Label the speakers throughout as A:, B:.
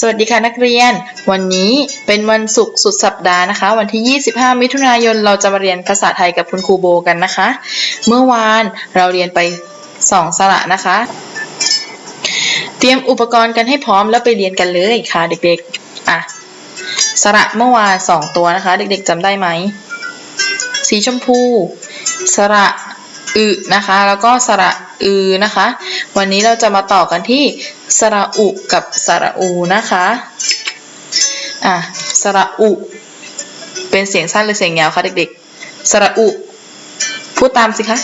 A: สวัสดีค่ะนักเรียน วันนี้เป็นวันศุกร์สุดสัปดาห์นะคะ วันที่ 25 มิถุนายนเราจะมาเรียนภาษาไทยกับคุณครูโบกันนะคะ เมื่อวานเราเรียนไป 2 สระนะคะ เตรียมอุปกรณ์กันให้พร้อมแล้วไปเรียนกันเลยค่ะเด็กๆอะสระเมื่อวาน 2 ตัวนะคะ เด็กๆจำได้ไหม สีชมพู สระอึนะคะ แล้วก็สระอือนะคะ วันนี้เราจะมาต่อกันที่ สระอุกับสระอูนะคะ อะ สระอุ เป็นเสียงสั้นหรือเสียงยาวคะเด็กๆ สระอุ พูดตามสิคะ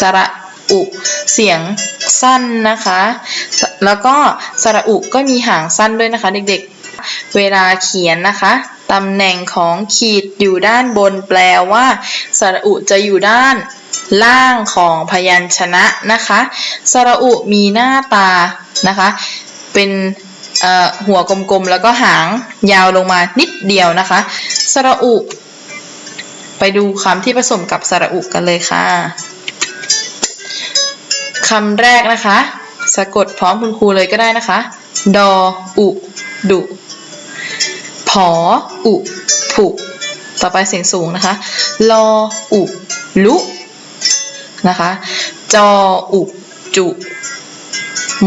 A: สระอุ เสียงสั้นนะคะ แล้วก็สระอุก็มีหางสั้นด้วยนะคะเด็กๆ เวลาเขียนนะคะตำแหน่งของขีดอยู่ด้านบนแปลว่า สระอุจะอยู่ด้าน ล่างของพยัญชนะนะคะสระอุมีหน้าตานะคะ เป็นหัวกลมๆ แล้วก็หางยาวลงมานิดเดียวนะคะ สระอุ ไปดูคำที่ผสมกับสระอุกันเลยค่ะคำแรกนะคะ สะกดพร้อมคุณครูเลยก็ได้นะคะ ดออุดุผออุผุต่อไปเสียงสูงนะคะ ลออุลุ นะคะ จออุจุ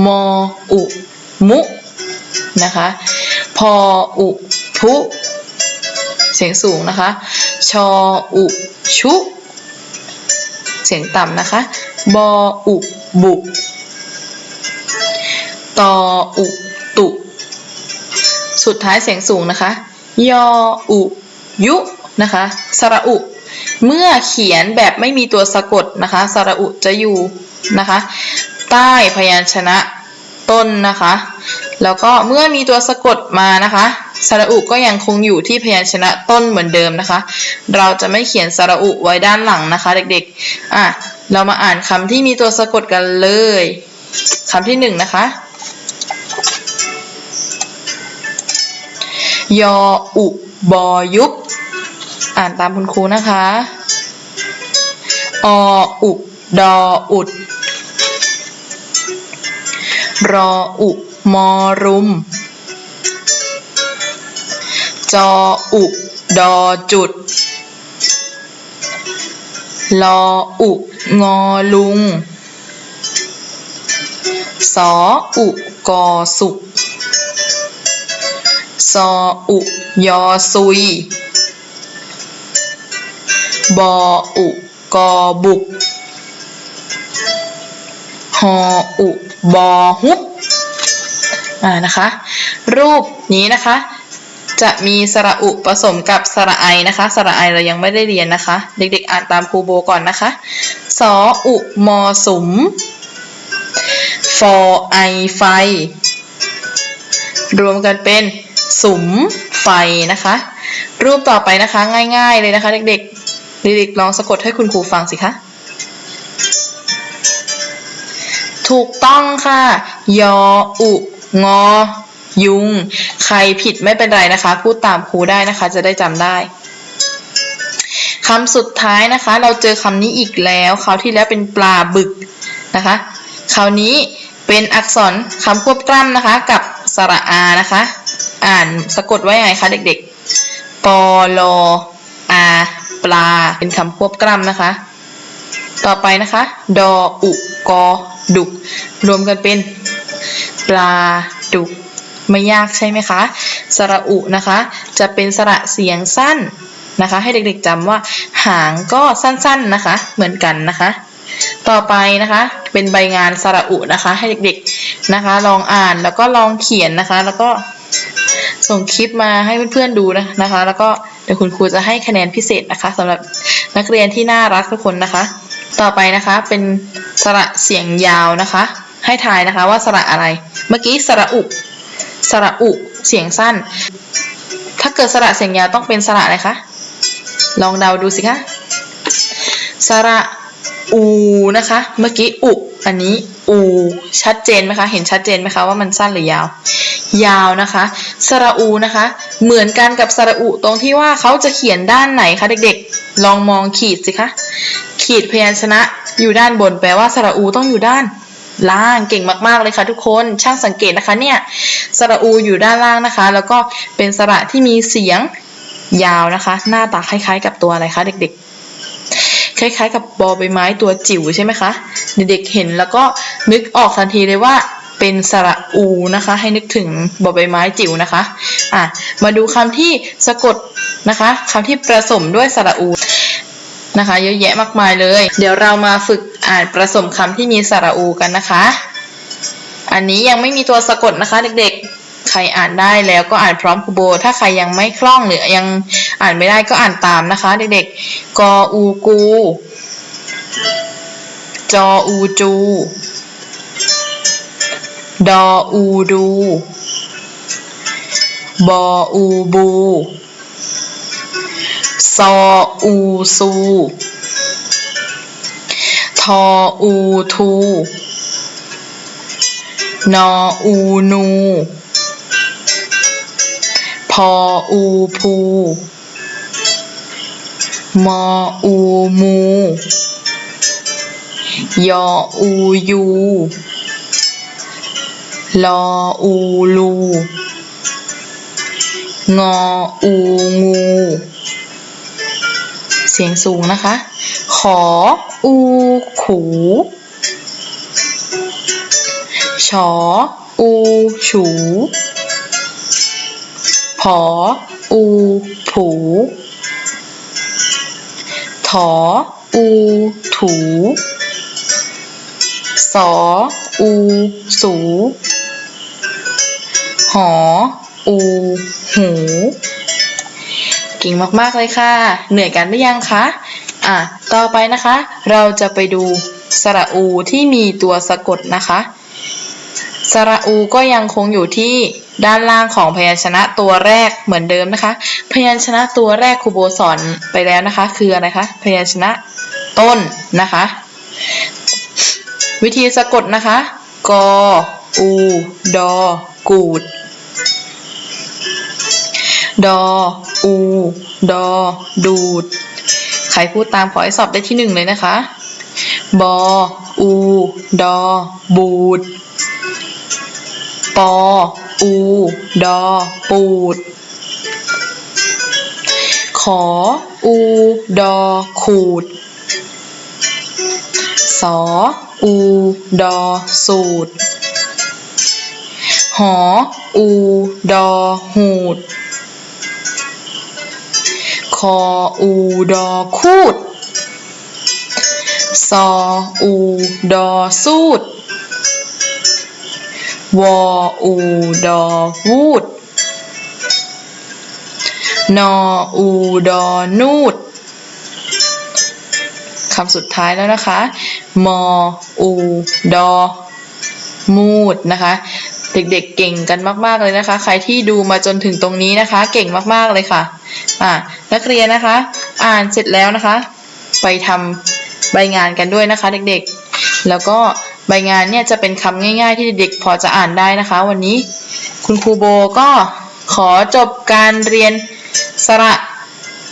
A: มออุมุนะคะ พออุพุเสียงสูงนะคะ ชออุชุ เสียงต่ำนะคะ บออุบุตออุตุ สุดท้ายเสียงสูงนะคะ ยออุยุนะคะ สระอุ เมื่อเขียนแบบไม่มีตัวสะกดนะคะสระอุจะอยู่นะคะ ใต้พยัญชนะต้นนะคะ แล้วก็เมื่อมีตัวสะกดมานะคะสระอุก็ยังคงอยู่ที่พยัญชนะต้นเหมือนเดิมนะคะ เราจะไม่เขียนสระอุไว้ด้านหลังนะคะ เด็กๆอะเรามาอ่านคำที่มีตัวสะกดกันเลยคำที่หนึ่งนะคะ ยออุบอยุบ อ่านตามคุณครูนะคะ ออุดออุด รออุมอรุม จออุดอจุด ลออุงอลุง สออุกอสุก ซออุยอซุย บออุ กอบุกหออุ บอฮุบอ่านะคะ รูปนี้นะคะ จะมีสระอุผสมกับสระไอนะคะ สระไอเรายังไม่ได้เรียนนะคะ เด็กๆ อ่านตามครูโบก่อนนะคะ สออุ มอสุมฟอไอไฟ รวมกันเป็นสุมไฟนะคะ รูปต่อไปนะคะง่ายๆเลยนะคะ เด็ก ๆเด็กๆลองสะกดให้คุณครูฟังสิคะ ถูกต้องค่ะ ยออุ งอ ยุง ใครผิดไม่เป็นไรนะคะ พูดตามครูได้นะคะ จะได้จำได้คำสุดท้ายนะคะ เราเจอคำนี้อีกแล้วคราวที่แล้วเป็นปลาบึกนะคะคราวนี้เป็นอักษรคำควบกล้ำนะคะ กับสระอานะคะ อ่านสะกดไว้ไงคะเด็กๆ ปอลออา ปลา เป็นคำควบกล้ำนะคะ ต่อไปนะคะ ดออุกอดุก รวมกันเป็น ปลาดุก ไม่ยากใช่ไหมคะ สระอุนะคะ จะเป็นสระเสียงสั้นนะคะ ให้เด็กๆจำว่าหางก็สั้นๆนะคะ เหมือนกันนะคะ ต่อไปนะคะ เป็นใบงานสระอุนะคะ ให้เด็กๆนะคะ ลองอ่านแล้วก็ลองเขียนนะคะ แล้วก็ส่งคลิปมาให้เพื่อนๆดูนะคะ แล้วก็ ดี๋ยวคุณครูจะให้คะแนนพิเศษนะคะสำหรับนักเรียนที่น่ารักทุกคนนะคะ ต่อไปนะคะเป็นสระเสียงยาวนะคะ ให้ทายนะคะว่าสระอะไร เมื่อกี้สระอุสระอุเสียงสั้น ถ้าเกิดสระเสียงยาวต้องเป็นสระอะไรคะลองเดาดูสิคะสระอูนะคะ เมื่อกี้อุ อันนี้อู ชัดเจนไหมคะ เห็นชัดเจนไหมคะว่ามันสั้นหรือยาว ยาวนะคะสระอูนะคะ เหมือนกันกับสระอุตรงที่ว่าเขาจะเขียนด้านไหนคะเด็กๆ ลองมองขีดสิคะ ขีดพยัญชนะอยู่ด้านบนแปลว่าสระอูต้องอยู่ด้านล่างเก่งมากๆเลยค่ะทุกคนช่างสังเกตนะคะเนี่ยสระอูอยู่ด้านล่างนะคะ แล้วก็เป็นสระที่มีเสียงยาวนะคะ หน้าตาคล้ายๆ กับตัวอะไรคะเด็กๆ คล้ายๆ กับบอใบไม้ตัวจิ๋วใช่ไหมคะเด็กๆเห็นแล้วก็นึกออกทันทีเลยว่า เป็นสระอูนะคะ ให้นึกถึงบอใบไม้จิ๋วนะคะอะมาดูคำที่สะกดนะคะคำที่ผสมด้วยสระอูนะคะ เยอะแยะมากมายเลย เดี๋ยวเรามาฝึกอ่านผสมคำที่มีสระอูกันนะคะ อันนี้ยังไม่มีตัวสะกดนะคะเด็กๆ ใครอ่านได้แล้วก็อ่านพร้อมครูโบ ถ้าใครยังไม่คล่องหรือยังอ่านไม่ได้ก็อ่านตามนะคะ เด็กๆ กออูกู จออูจู ดออูดู บออูบู ซออูซู ทออูทู นออูนู พออูพู มออูมู ยออูยู ลออูลู งออูงู เสียงสูงนะคะ ขออูขู ชออูฉู ผออูผู ถออูถู สออูสู หอ อู หูเก่งมากๆเลยค่ะ เหนื่อยกันหรือยังคะ อะ ต่อไปนะคะ เราจะไปดูสระอูที่มีตัวสะกดนะคะ สระอูก็ยังคงอยู่ที่ด้านล่างของพยัญชนะตัวแรกเหมือนเดิมนะคะ พยัญชนะตัวแรกครูโบสอนไปแล้วนะคะ คืออะไรคะ พยัญชนะต้นนะคะ วิธีสะกดนะคะ ก อู ดอ กูด ดอ อู ดอ ดูด ใครพูดตามขอให้สอบได้ที่หนึ่งเลยนะคะ บอ อู ดอ บูด ปอ อู ดอ ปูด ขอ อู ดอ ขูด สอ อู ดอ สูด หอ อู ดอ หูด คอ อู ดอ คูด ซอ อู ดอ สูด วอ อู ดอ วูด นอ อู ดอ นูดคำสุดท้ายแล้วนะคะ มอ อู ดอ มูดนะคะ เด็กๆเก่งกันมากๆเลยนะคะ ใครที่ดูมาจนถึงตรงนี้นะคะ เก่งมากๆเลยค่ะอ่านักเรียนนะคะ อ่านเสร็จแล้วนะคะ ไปทำใบงานกันด้วยนะคะ เด็กๆ แล้วก็ใบงานเนี่ยจะเป็นคำง่าย ๆ ที่เด็กๆพอจะอ่านได้นะคะ วันนี้คุณครูโบก็ขอจบการเรียนสระ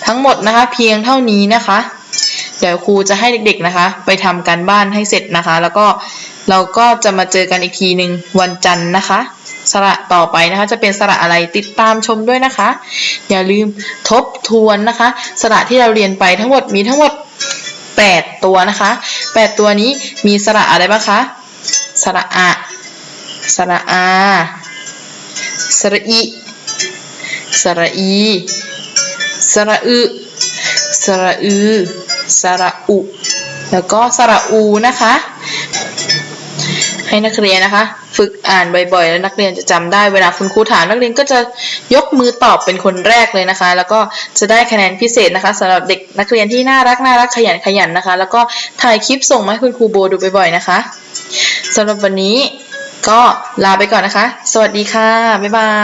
A: ทั้งหมดนะคะ เพียงเท่านี้นะคะ เดี๋ยวครูจะให้เด็กๆนะคะ ไปทำการบ้านให้เสร็จนะคะ แล้วก็ เราก็จะมาเจอกันอีกทีหนึ่งวันจันทร์นะคะ สระต่อไปนะคะจะเป็นสระอะไรติดตามชมด้วยนะคะ อย่าลืมทบทวนนะคะ สระที่เราเรียนไปทั้งหมดมีทั้งหมด 8 ตัวนะคะ 8 ตัวนี้มีสระอะไรบ้างคะสระอะสระอาสระอิสระอีสระอึสระอือสระอุ แล้วก็สระอูนะคะ ให้นักเรียนนะคะ ฝึกอ่านบ่อยๆ แล้วนักเรียนจะจำได้เวลาคุณครูถามนักเรียนก็จะยกมือตอบเป็นคนแรกเลยนะคะ แล้วก็จะได้คะแนนพิเศษนะคะสำหรับเด็กนักเรียนที่น่ารักน่ารักขยันขยันนะคะ แล้วก็ถ่ายคลิปส่งมาให้คุณครูโบดูบ่อยๆนะคะสำหรับวันนี้ก็ลาไปก่อนนะคะ สวัสดีค่ะบ๊ายบาย